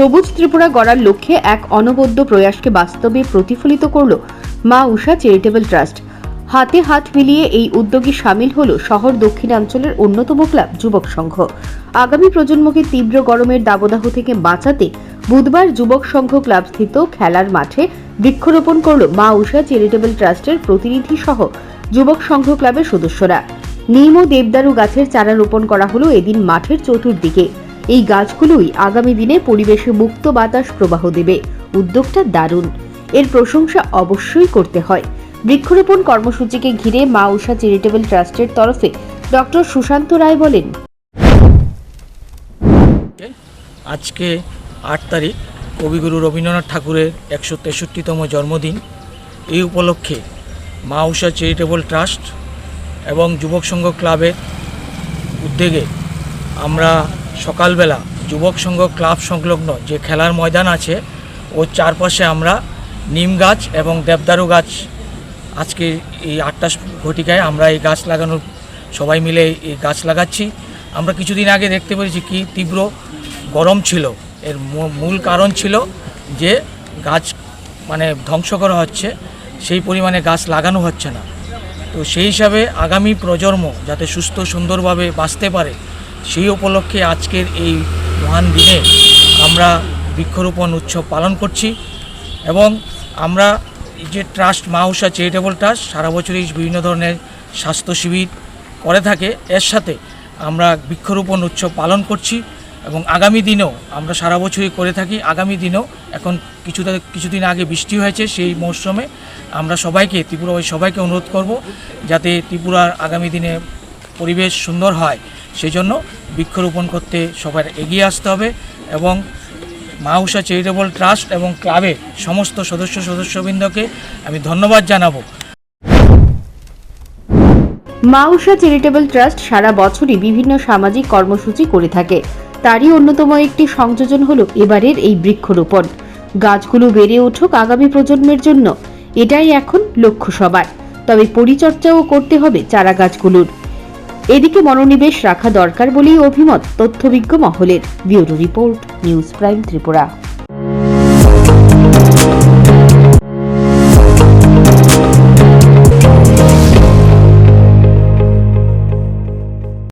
সবুজ ত্রিপুরা গড়ার লক্ষ্যে এক অনবদ্য প্রয়াসকে বাস্তবে প্রতিফলিত করল মা উষা চ্যারিটেবল ট্রাস্ট। হাতে হাত মিলিয়ে এই উদ্যোগে সামিল হল শহর দক্ষিণাঞ্চলের অন্যতম ক্লাব যুবক সংঘ। আগামী প্রজন্মকে তীব্র গরমের দাবদাহ থেকে বাঁচাতে বুধবার যুবক সংঘ ক্লাবস্থিত খেলার মাঠে বৃক্ষরোপণ করল মা উষা চ্যারিটেবল ট্রাস্টের প্রতিনিধি সহ যুবক সংঘ ক্লাবের সদস্যরা। নিম ও দেবদারু গাছের চারা রোপণ করা হলো এদিন মাঠের চতুর্দিকে। এই গাছগুলোই আগামী দিনে পরিবেশে মুক্ত বাতাস প্রবাহ দেবে। উদ্যোগটা দারুণ। এর প্রশংসা অবশ্যই করতে হয়। বৃক্ষরোপণ কর্মসূচিকে ঘিরে মা উষা চ্যারিটেবল ট্রাস্টের তরফে ডক্টর সুশান্ত রায় বলেন, আজকে আট তারিখ কবিগুরু রবীন্দ্রনাথ ঠাকুরের একশো তেষট্টিতম জন্মদিন। এই উপলক্ষে মা উষা চ্যারিটেবল ট্রাস্ট এবং যুবক সংঘ ক্লাবের উদ্যোগে আমরা সকালবেলা যুবক সংঘ ক্লাব সংলগ্ন যে খেলার ময়দান আছে, ওর চারপাশে আমরা নিম গাছ এবং দেবদারু গাছ, আজকে এই আটটা ঘটিকায় আমরা এই গাছ লাগানোর, সবাই মিলে এই গাছ লাগাচ্ছি। আমরা কিছুদিন আগে দেখতে পেরেছি কি তীব্র গরম ছিল। এর মূল কারণ ছিল যে গাছ মানে ধ্বংস করা হচ্ছে, সেই পরিমাণে গাছ লাগানো হচ্ছে না। তো সেই হিসাবে আগামী প্রজন্ম যাতে সুস্থ সুন্দরভাবে বাঁচতে পারে সেই উপলক্ষে আজকের এই মহান দিনে আমরা বৃক্ষরোপণ উৎসব পালন করছি এবং আমরা যে ট্রাস্ট মাউসা চ্যারিটেবল ট্রাস্ট সারা বছরই বিভিন্ন ধরনের স্বাস্থ্য শিবির করে থাকে, এর সাথে আমরা বৃক্ষরোপণ উৎসব পালন করছি এবং আগামী দিনেও আমরা সারা বছরই করে থাকি। আগামী দিনেও এখন কিছুটা, কিছুদিন আগে বৃষ্টি হয়েছে সেই মরশুমে আমরা সবাইকে, ত্রিপুরাবাসী সবাইকে অনুরোধ করব যাতে ত্রিপুরার আগামী দিনে পরিবেশ সুন্দর হয়। সেই জন্য বৃক্ষরোপণ করতে সবার এগিয়ে আসতে হবে এবং মাউসা চ্যারিটেবল ট্রাস্ট এবং ক্লাবের সমস্ত সদস্য সদস্যবৃন্দকে আমি ধন্যবাদ জানাব। মা উষা চ্যারিটেবল ট্রাস্ট সারা বছরই বিভিন্ন সামাজিক কর্মসূচি করে থাকে। তারই অন্যতম একটি সংযোজন হলো এবারের এই বৃক্ষরোপণ। গাছগুলো বেড়ে উঠুক আগামী প্রজন্মের জন্য। এটাই এখন লক্ষ্য সবার। তবে পরিচর্যাও করতে হবে চারা গাছগুলোর এদিকে মনোনিবেশ রাখা দরকার বলেই অভিমত তথ্যবিজ্ঞ মহলের। Bureau report news prime Tripura.